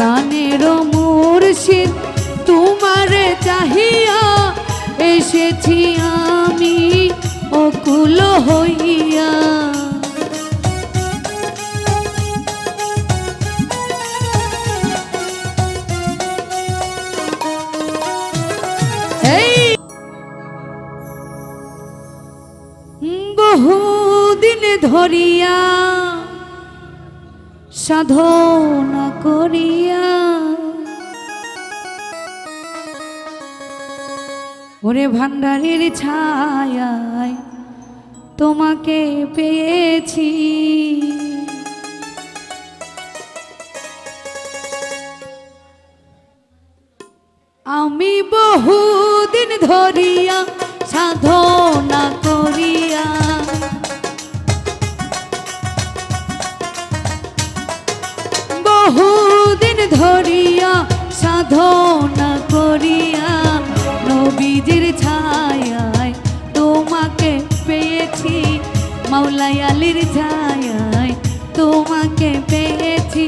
প্রাণের মুর্শিদ তোমার চাহিয়া এসেছি আমি অকুল হইয়া। বহুদিন ধরিয়া সাধনা কর ওরে ভান্ডারের ছায় তোমাকে পেয়েছি। আমি বহুদিন ধরিয়া আলীর ছায়ায় তোমাকে পেয়েছি।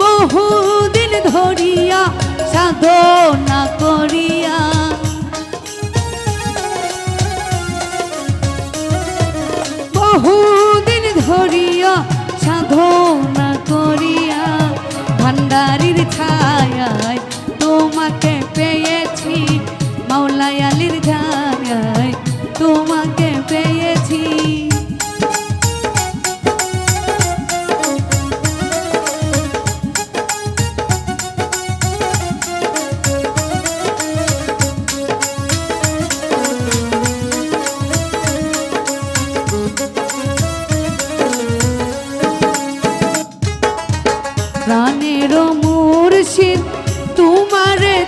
বহুদিন ধরিয়া সাধনা করিয়া। বহুদিন ধরিয়া সাধনা করিয়া। ভান্ডারির ছায়ায় তোমাকে পেয়েছি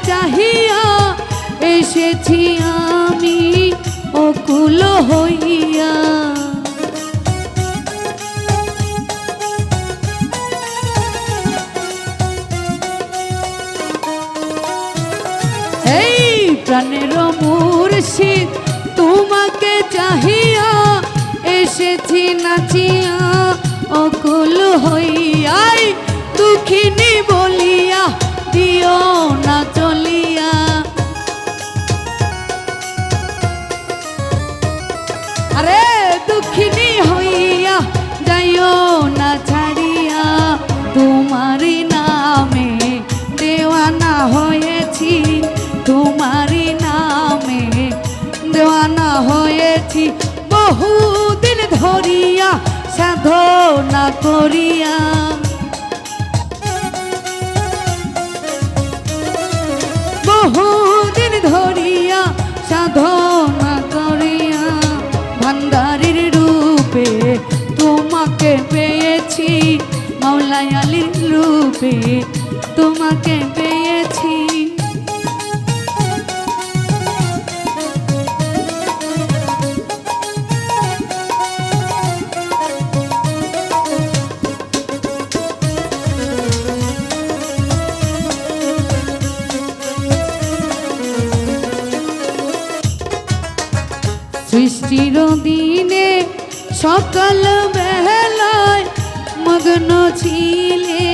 চাহিয়া এসেছি আমি, অকুল হইয়া। এই প্রাণের মুর্শিদ, তোমাকে চাহিয়া এসেছি, নাচিয়া অকুল হইয়াই, দুঃখিনী বলিয়া দেওয়ানা হয়েছি বহুদিন ধরিয়া, সাধনা করিয়া। বহুদিন ধরিয়া, সাধনা করিয়া, ভান্ডারির রূপে তোমাকে পেয়েছি মাওলাই রূপে তোমাকে পেয়েছি। সৃষ্টির দিনে সকাল বেলায় মগ্ন ছিলে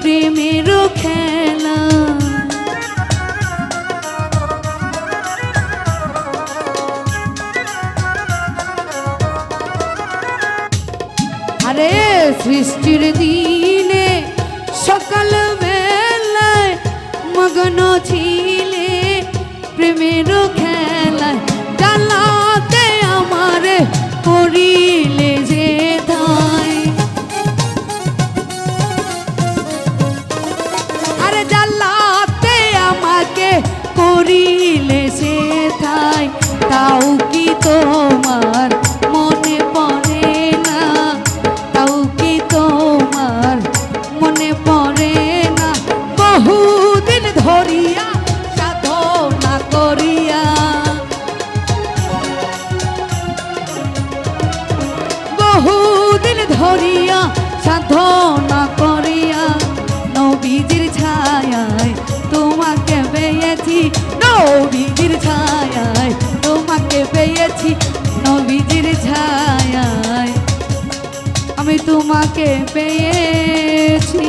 প্রেমের খেলা। আরে সৃষ্টির দিনে সকাল বেলায় মগ্ন ছিলে ধরিয়া, সাধনা করিয়া। বহুদিন ধরিয়া, সাধনা করিয়া, নবীজির ছায়ায় তোমাকে পেয়েছি, নবীজির ছায়ায় তোমাকে পেয়েছি, নবীজির ছায়ায় আমি তোমাকে পেয়েছি।